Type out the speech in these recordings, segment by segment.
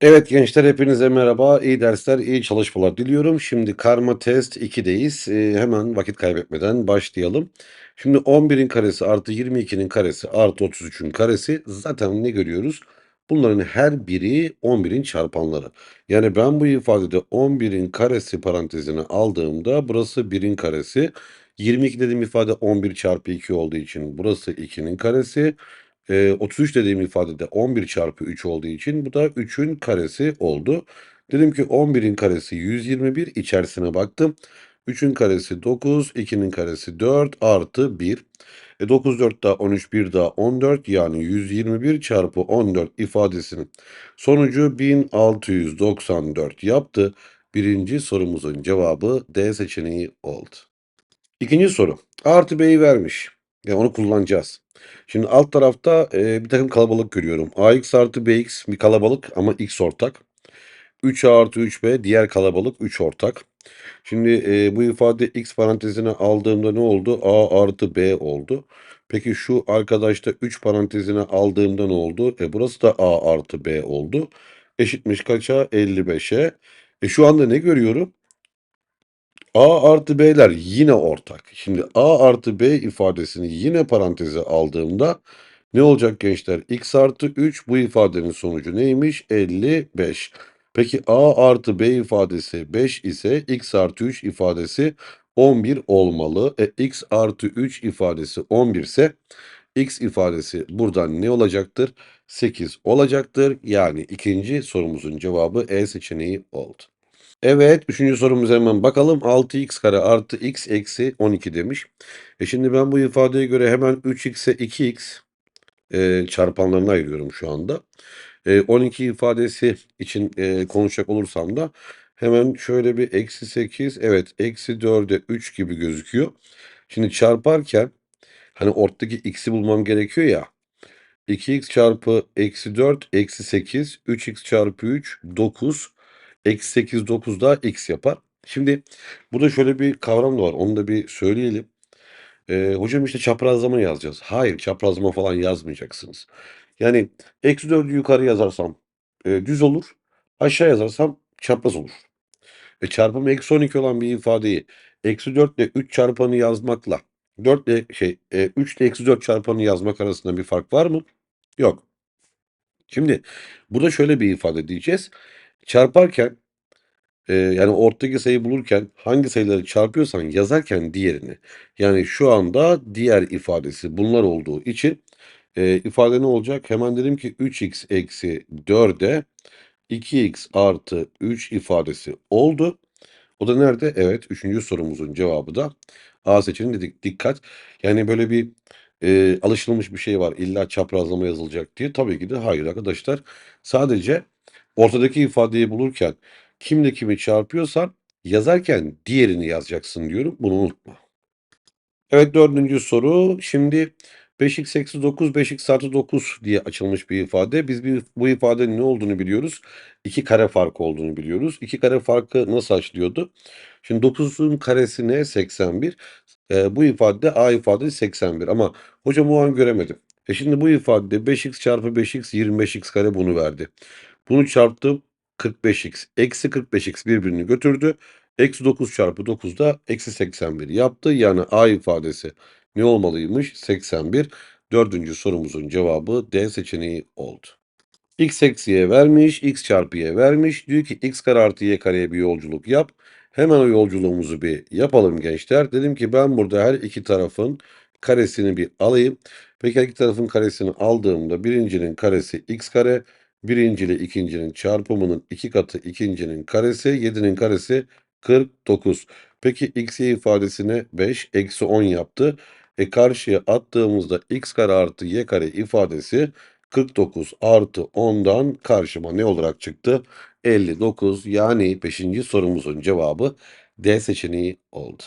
Evet gençler hepinize merhaba. İyi dersler, iyi çalışmalar diliyorum. Şimdi karma test 2'deyiz. Ee, hemen vakit kaybetmeden başlayalım. Şimdi 11'in karesi artı 22'nin karesi artı 33'ün karesi zaten ne görüyoruz? Bunların her biri 11'in çarpanları. Yani ben bu ifadede 11'in karesi parantezine aldığımda burası 1'in karesi. 22 dediğim ifade 11 çarpı 2 olduğu için burası 2'nin karesi. Eee, 33 dediğim ifadede 11 çarpı 3 olduğu için bu da 3'ün karesi oldu. Dedim ki 11'in karesi 121 içerisine baktım. 3'ün karesi 9, 2'nin karesi 4 artı 1. E 9 4 daha 13 1 daha 14 yani 121 çarpı 14 ifadesinin sonucu 1694 yaptı. Birinci sorumuzun cevabı D seçeneği oldu. İkinci soru. Artı B'yi vermiş. Yani onu kullanacağız. Şimdi alt tarafta e, bir takım kalabalık görüyorum. AX artı BX bir kalabalık ama X ortak. 3A artı 3B diğer kalabalık 3 ortak. Şimdi e, bu ifade X parantezine aldığımda ne oldu? A artı B oldu. Peki şu arkadaşta 3 parantezine aldığımda ne oldu? E burası da A artı B oldu. Eşitmiş kaça? 55'e. E şu anda ne görüyorum? A artı B'ler yine ortak. Şimdi A artı B ifadesini yine paranteze aldığımda ne olacak gençler? X artı 3 bu ifadenin sonucu neymiş? 55. Peki A artı B ifadesi 5 ise X artı 3 ifadesi 11 olmalı. E, X artı 3 ifadesi 11 ise X ifadesi buradan ne olacaktır? 8 olacaktır. Yani ikinci sorumuzun cevabı E seçeneği oldu. Evet, üçüncü sorumuza hemen bakalım. 6x kare artı x eksi 12 demiş. E şimdi ben bu ifadeye göre hemen 3x'e 2x e, çarpanlarını ayırıyorum şu anda. E, 12 ifadesi için e, konuşacak olursam da hemen şöyle bir eksi 8, evet eksi 4'e 3 gibi gözüküyor. Şimdi çarparken hani ortadaki x'i bulmam gerekiyor ya. 2x çarpı eksi 4 eksi 8 3x çarpı 3 9 eksi 8 9 daha x yapar. Şimdi burada şöyle bir kavram da var onu da bir söyleyelim. Ee, hocam işte çaprazlama yazacağız. Hayır çaprazlama falan yazmayacaksınız. Yani eksi 4'ü yukarı yazarsam e, düz olur. Aşağı yazarsam çapraz olur. E, çarpımı eksi 12 olan bir ifadeyi eksi 4 ile 3 çarpanı yazmakla 4 ile şey e, 3 ile eksi 4 çarpanı yazmak arasında bir fark var mı? Yok. Şimdi burada şöyle bir ifade diyeceğiz. Çarparken e, yani ortadaki sayı bulurken hangi sayıları çarpıyorsan yazarken diğerini. Yani şu anda diğer ifadesi bunlar olduğu için e, ifade ne olacak? Hemen dedim ki 3x eksi 4'e 2x artı 3 ifadesi oldu. O da nerede? Evet, üçüncü sorumuzun cevabı da A seçeneği dedik. Dikkat. Yani böyle bir e, alışılmış bir şey var. İlla çaprazlama yazılacak diye. Tabii ki de hayır arkadaşlar. Sadece ortadaki ifadeyi bulurken kimle kimi çarpıyorsan yazarken diğerini yazacaksın diyorum. Bunu unutma. Evet dördüncü soru. Şimdi 5x eksi 9, 5x artı 9 diye açılmış bir ifade. Biz bir, bu ifadenin ne olduğunu biliyoruz. İki kare farkı olduğunu biliyoruz. İki kare farkı nasıl açılıyordu? Şimdi 9'un karesi ne? 81. E, bu ifadede A ifadesi 81 ama hocam o an göremedim. E şimdi bu ifadede 5x çarpı 5x 25x kare bunu verdi. Bunu çarptım 45x. Eksi 45x birbirini götürdü. Eksi 9 çarpı 9 da eksi 81 yaptı. Yani A ifadesi ne olmalıymış? 81. Dördüncü sorumuzun cevabı D seçeneği oldu. X eksi y vermiş, x çarpı y vermiş. Diyor ki x kare artı y kareye bir yolculuk yap. Hemen o yolculuğumuzu bir yapalım gençler. Dedim ki ben burada her iki tarafın karesini bir alayım. Peki her iki tarafın karesini aldığımda birincinin karesi x kare, birinci ile ikincinin çarpımının iki katı ikincinin karesi, 7'nin karesi 49. Peki x ifadesine 5, eksi 10 yaptı. E karşıya attığımızda x kare artı y kare ifadesi 49 artı 10'dan karşıma ne olarak çıktı? 59 yani 5. sorumuzun cevabı D seçeneği oldu.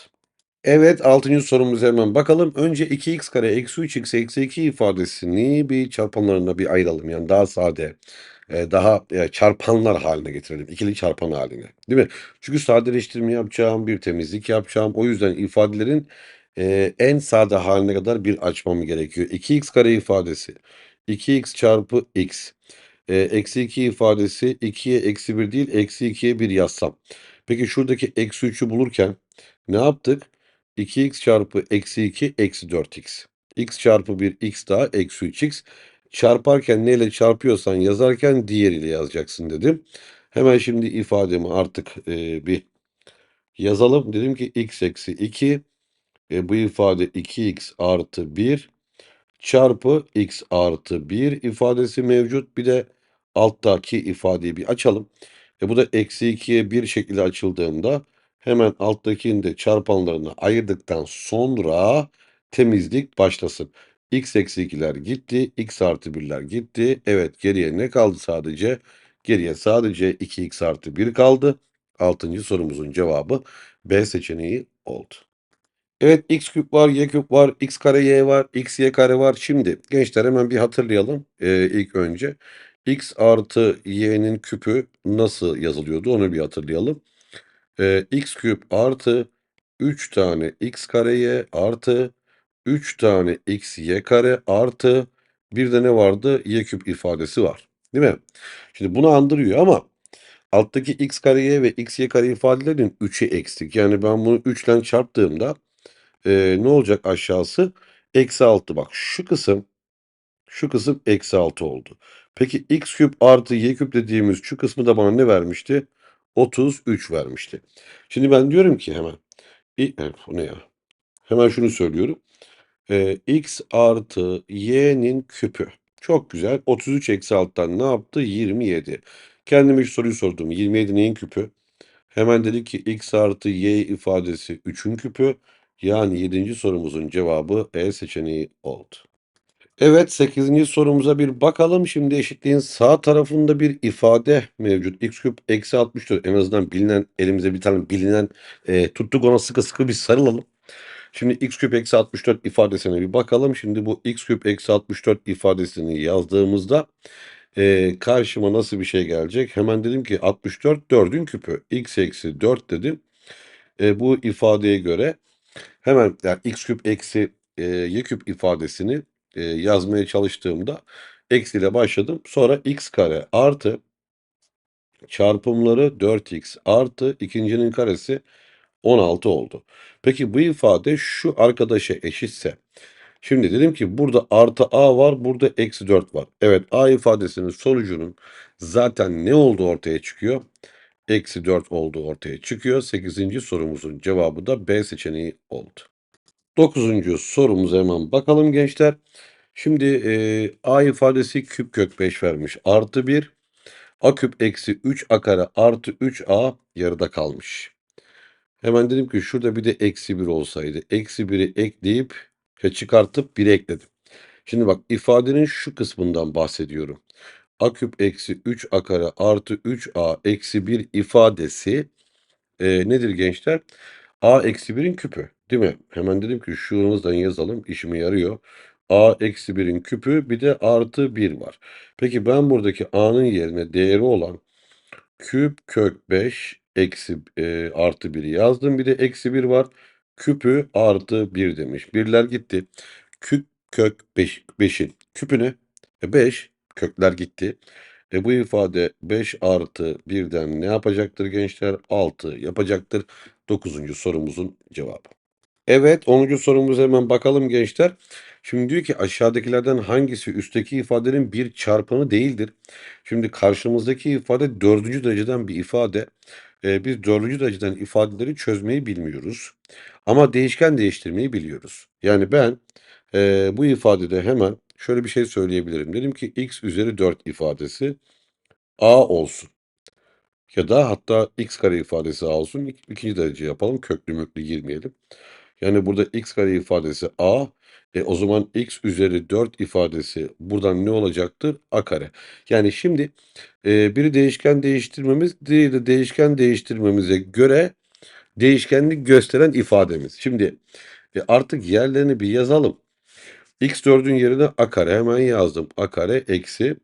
Evet 6. sorumuza hemen bakalım. Önce 2x kare eksi 3x eksi 2 ifadesini bir çarpanlarına bir ayıralım. Yani daha sade, e, daha e, çarpanlar haline getirelim. İkili çarpan haline. Değil mi? Çünkü sadeleştirme yapacağım, bir temizlik yapacağım. O yüzden ifadelerin e, en sade haline kadar bir açmam gerekiyor. 2x kare ifadesi 2x çarpı x eksi 2 ifadesi 2'ye eksi 1 değil, eksi 2'ye 1 yazsam. Peki şuradaki eksi 3'ü bulurken ne yaptık? 2x çarpı eksi 2 eksi 4x. x çarpı 1 x daha eksi 3x. Çarparken neyle çarpıyorsan yazarken diğeriyle yazacaksın dedim. Hemen şimdi ifademi artık eee, bir yazalım. Dedim ki x eksi 2 e, bu ifade 2x artı 1 çarpı x artı 1 ifadesi mevcut. Bir de alttaki ifadeyi bir açalım. E bu da eksi 2'ye 1 şekilde açıldığında hemen alttakini de çarpanlarını ayırdıktan sonra temizlik başlasın. x eksi 2'ler gitti. x artı 1'ler gitti. Evet geriye ne kaldı sadece? Geriye sadece 2x artı 1 kaldı. Altıncı sorumuzun cevabı B seçeneği oldu. Evet x küp var, y küp var, x kare y var, x y kare var. Şimdi gençler hemen bir hatırlayalım eee, ilk önce. x artı y'nin küpü nasıl yazılıyordu onu bir hatırlayalım. Eee, x küp artı 3 tane x kare y artı 3 tane x y kare artı bir de ne vardı? y küp ifadesi var. Değil mi? Şimdi bunu andırıyor ama alttaki x kare y ve x y kare ifadelerin 3'ü eksik. Yani ben bunu 3 ile çarptığımda Eee, ne olacak aşağısı? Eksi 6 bak şu kısım şu kısım eksi 6 oldu. Peki x küp artı y küp dediğimiz şu kısmı da bana ne vermişti? 33 vermişti. Şimdi ben diyorum ki hemen e, ne ya? Hemen şunu söylüyorum. Eee, x artı y'nin küpü. Çok güzel. 33 eksi 6'dan ne yaptı? 27. Kendime şu soruyu sordum. 27 neyin küpü? Hemen dedik ki x artı y ifadesi 3'ün küpü. Yani 7. sorumuzun cevabı E seçeneği oldu. Evet 8. sorumuza bir bakalım. Şimdi eşitliğin sağ tarafında bir ifade mevcut. x küp eksi 64 en azından bilinen elimize bir tane bilinen e, tuttuk ona sıkı sıkı bir sarılalım. Şimdi x küp eksi 64 ifadesine bir bakalım. Şimdi bu x küp eksi 64 ifadesini yazdığımızda e, karşıma nasıl bir şey gelecek? Hemen dedim ki 64 4'ün küpü. x eksi 4 dedim. E, bu ifadeye göre hemen yani x küp eksi e, y küp ifadesini e, yazmaya çalıştığımda eksiyle başladım. Sonra x kare artı çarpımları 4x artı ikincinin karesi 16 oldu. Peki bu ifade şu arkadaşa eşitse şimdi dedim ki burada artı a var burada eksi 4 var. Evet a ifadesinin sonucunun zaten ne olduğu ortaya çıkıyor? Eksi 4 olduğu ortaya çıkıyor. 8. sorumuzun cevabı da B seçeneği oldu. 9. sorumuza hemen bakalım gençler. Şimdi e, a ifadesi küp kök 5 vermiş. Artı 1 a küp eksi 3 a kare artı 3a yarıda kalmış. Hemen dedim ki şurada bir de eksi 1 olsaydı. Eksi 1'i ekleyip çıkartıp 1'i ekledim. Şimdi bak ifadenin şu kısmından bahsediyorum. a küp eksi 3 a kare artı 3a eksi 1 ifadesi e, nedir gençler? a eksi 1'in küpü değil mi? Hemen dedim ki şuramızdan yazalım işime yarıyor. a eksi 1'in küpü bir de artı 1 var. Peki ben buradaki a'nın yerine değeri olan küp kök 5 eksi e, artı 1'i yazdım. Bir de eksi 1 var. Küpü artı 1 demiş. Birler gitti. Küp kök 5, 5'in küpü ne? E 5. Kökler gitti. E bu ifade 5 artı 1'den ne yapacaktır gençler? 6 yapacaktır. 9. sorumuzun cevabı. Evet 10. sorumuza hemen bakalım gençler. Şimdi diyor ki aşağıdakilerden hangisi üstteki ifadenin bir çarpanı değildir? Şimdi karşımızdaki ifade dördüncü dereceden bir ifade. Ee, biz dördüncü dereceden ifadeleri çözmeyi bilmiyoruz. Ama değişken değiştirmeyi biliyoruz. Yani ben e, bu ifadede hemen şöyle bir şey söyleyebilirim. Dedim ki x üzeri 4 ifadesi a olsun. Ya da hatta x kare ifadesi a olsun. İk- İkinci derece yapalım. Köklü möklü girmeyelim. Yani burada x kare ifadesi a. E, o zaman x üzeri 4 ifadesi buradan ne olacaktır? a kare. Yani şimdi e, biri değişken değiştirmemiz, diğeri de değişken değiştirmemize göre değişkenlik gösteren ifademiz. Şimdi e, artık yerlerini bir yazalım. x4'ün yerine a kare hemen yazdım. a kare eksi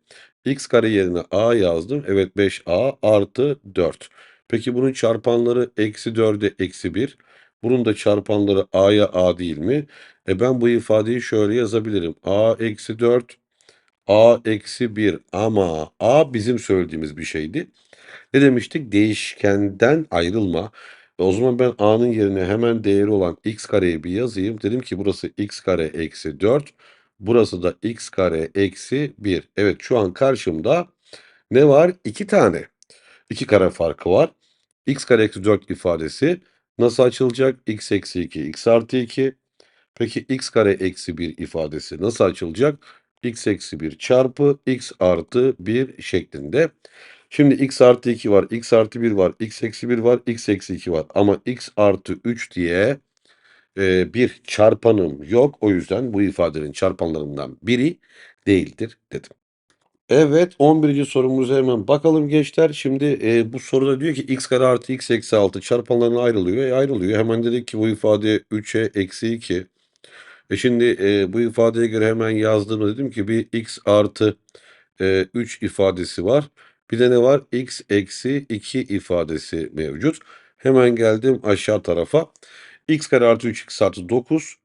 x kare yerine a yazdım. Evet 5a artı 4. Peki bunun çarpanları eksi 4'e eksi 1. Bunun da çarpanları a'ya a değil mi? E ben bu ifadeyi şöyle yazabilirim. a eksi 4 a eksi 1 ama a bizim söylediğimiz bir şeydi. Ne demiştik? Değişkenden ayrılma. E o zaman ben a'nın yerine hemen değeri olan x kareyi bir yazayım. Dedim ki burası x kare eksi 4. Burası da x kare eksi 1. Evet şu an karşımda ne var? 2 tane. 2 kare farkı var. x kare eksi 4 ifadesi nasıl açılacak? x eksi 2, x artı 2. Peki x kare eksi 1 ifadesi nasıl açılacak? x eksi 1 çarpı x artı 1 şeklinde. Şimdi x artı 2 var, x artı 1 var, x eksi 1 var, x eksi 2 var. Ama x artı 3 diye e, bir çarpanım yok. O yüzden bu ifadenin çarpanlarından biri değildir dedim. Evet 11. sorumuza hemen bakalım gençler. Şimdi e, bu soruda diyor ki x kare artı x eksi 6 çarpanlarına ayrılıyor. E, ayrılıyor. Hemen dedik ki bu ifade 3'e eksi 2. E şimdi e, bu ifadeye göre hemen yazdığımda dedim ki bir x artı e, 3 ifadesi var. Bir de ne var? x eksi 2 ifadesi mevcut. Hemen geldim aşağı tarafa. x kare artı 3x artı 9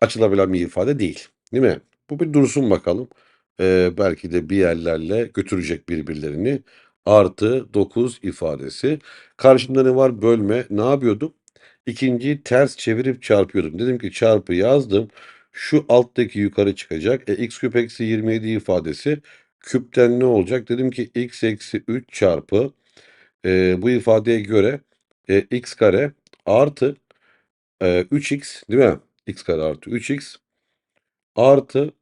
açılabilen bir ifade değil. Değil mi? Bu bir dursun bakalım. Ee, belki de bir yerlerle götürecek birbirlerini. Artı 9 ifadesi. Karşımda ne var? Bölme. Ne yapıyordum? İkinciyi ters çevirip çarpıyordum. Dedim ki çarpı yazdım. Şu alttaki yukarı çıkacak. E, x küp eksi 27 ifadesi. Küpten ne olacak? Dedim ki x eksi 3 çarpı e, bu ifadeye göre e, x kare artı e, 3x değil mi? x kare artı 3x artı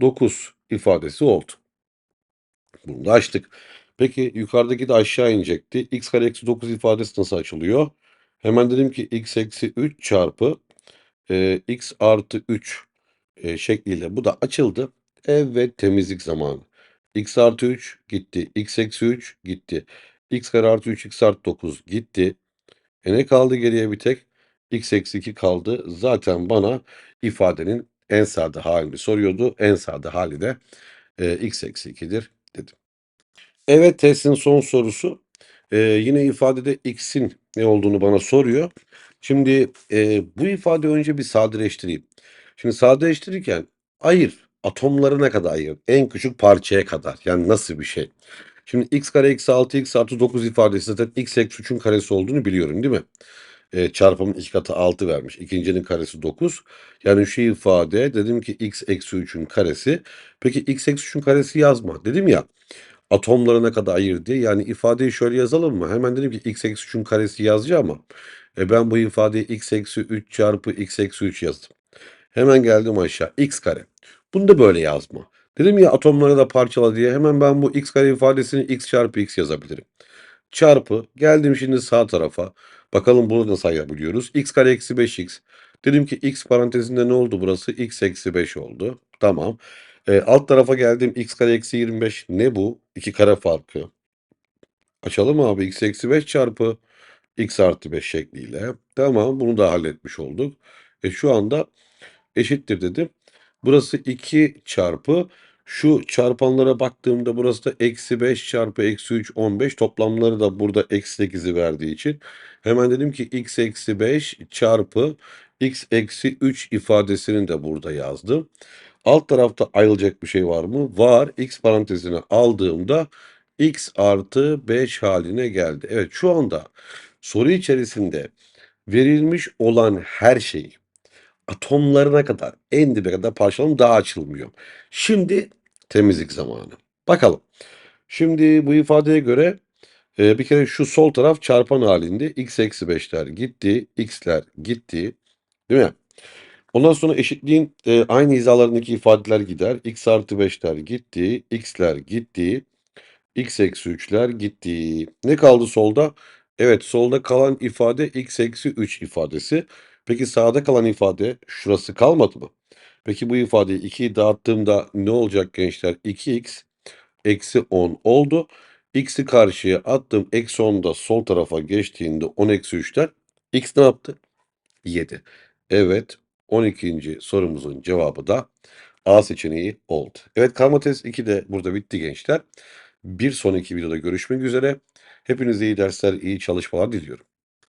9 ifadesi oldu. Bunu da açtık. Peki yukarıdaki de aşağı inecekti. x kare eksi 9 ifadesi nasıl açılıyor? Hemen dedim ki x eksi 3 çarpı e, x artı 3 e, şekliyle bu da açıldı. Evet temizlik zamanı. x artı 3 gitti. x eksi 3 gitti. x kare artı 3 x artı 9 gitti. E ne kaldı geriye bir tek? x eksi 2 kaldı. Zaten bana ifadenin en sade halini soruyordu. En sade hali de e, x eksi 2'dir dedim. Evet testin son sorusu. E, yine ifadede x'in ne olduğunu bana soruyor. Şimdi e, bu ifade önce bir sadeleştireyim. Şimdi sadeleştirirken ayır. Atomlarına kadar ayır. En küçük parçaya kadar. Yani nasıl bir şey? Şimdi x kare eksi 6 x artı 9 ifadesi zaten x eksi 3'ün karesi olduğunu biliyorum değil mi? E, çarpımın iki katı 6 vermiş. İkincinin karesi 9. Yani şu ifade dedim ki x eksi 3'ün karesi. Peki x eksi 3'ün karesi yazma. Dedim ya atomlarına kadar ayır diye. Yani ifadeyi şöyle yazalım mı? Hemen dedim ki x eksi 3'ün karesi yazacağım ama e, ben bu ifadeyi x eksi 3 çarpı x eksi 3 yazdım. Hemen geldim aşağı. x kare. Bunu da böyle yazma. Dedim ya atomları da parçala diye. Hemen ben bu x kare ifadesini x çarpı x yazabilirim. Çarpı. Geldim şimdi sağ tarafa. Bakalım bunu nasıl yapabiliyoruz. x kare eksi 5x. Dedim ki x parantezinde ne oldu burası? x eksi 5 oldu. Tamam. E, alt tarafa geldim. x kare eksi 25. Ne bu? 2 kare farkı. Açalım abi. x eksi 5 çarpı x artı 5 şekliyle. Tamam. Bunu da halletmiş olduk. E, şu anda eşittir dedim. Burası 2 çarpı şu çarpanlara baktığımda burası da eksi 5 çarpı eksi 3 15 toplamları da burada eksi 8'i verdiği için hemen dedim ki x eksi 5 çarpı x eksi 3 ifadesini de burada yazdım. Alt tarafta ayrılacak bir şey var mı? Var. X parantezine aldığımda x artı 5 haline geldi. Evet şu anda soru içerisinde verilmiş olan her şeyi atomlarına kadar en dibe kadar parçalanıp daha açılmıyor. Şimdi temizlik zamanı. Bakalım. Şimdi bu ifadeye göre e, bir kere şu sol taraf çarpan halinde x eksi 5'ler gitti, x'ler gitti. Değil mi? Ondan sonra eşitliğin e, aynı hizalarındaki ifadeler gider. x artı 5'ler gitti, x'ler gitti, x eksi 3'ler gitti. Ne kaldı solda? Evet solda kalan ifade x eksi 3 ifadesi. Peki sağda kalan ifade şurası kalmadı mı? Peki bu ifadeyi 2'yi dağıttığımda ne olacak gençler? 2x eksi 10 oldu. X'i karşıya attım. Eksi 10 da sol tarafa geçtiğinde 10 eksi 3'ten x ne yaptı? 7. Evet 12. sorumuzun cevabı da A seçeneği oldu. Evet karma test 2 de burada bitti gençler. Bir sonraki videoda görüşmek üzere. Hepinize iyi dersler, iyi çalışmalar diliyorum.